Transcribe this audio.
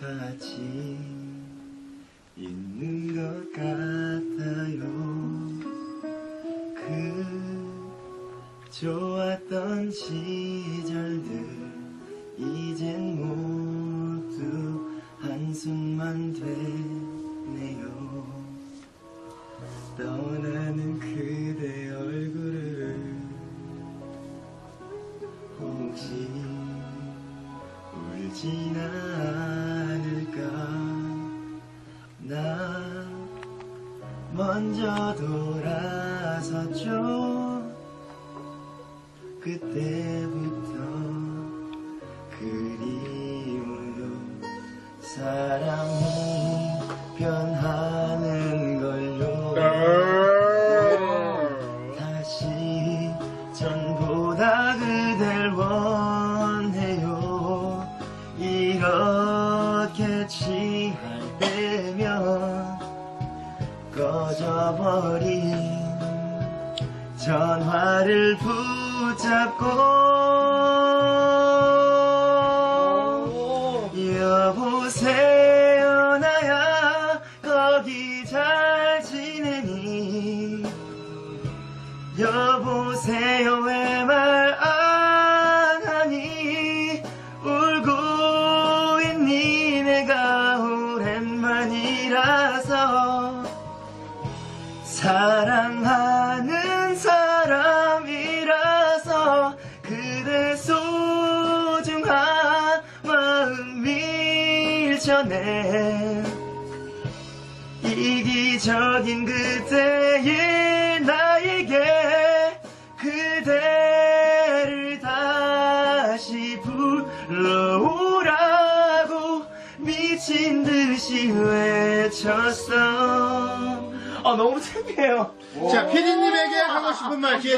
같이 있는 것 같아요. 그 좋았던 시절들 이젠 모두 한숨만 되네요. 떠나는 그대 얼굴을 혹시 울지나 먼저 돌아섰죠. 그때부터 그리워요 사랑이 변하는 걸요 다시 전보다 그댈 원해요. 이렇게 취 꺼져버린 전화를 붙잡고 여보세요 나야 거기 잘 지내니? 여보세요 사랑하는 사람이라서 그대 소중한 마음 밀쳐내 이기적인 그때의 나에게 그대를 다시 불러오라고 미친 듯이 외쳤어. 아 너무 창피해요. 자, 피디님에게 하고 싶은 말 기회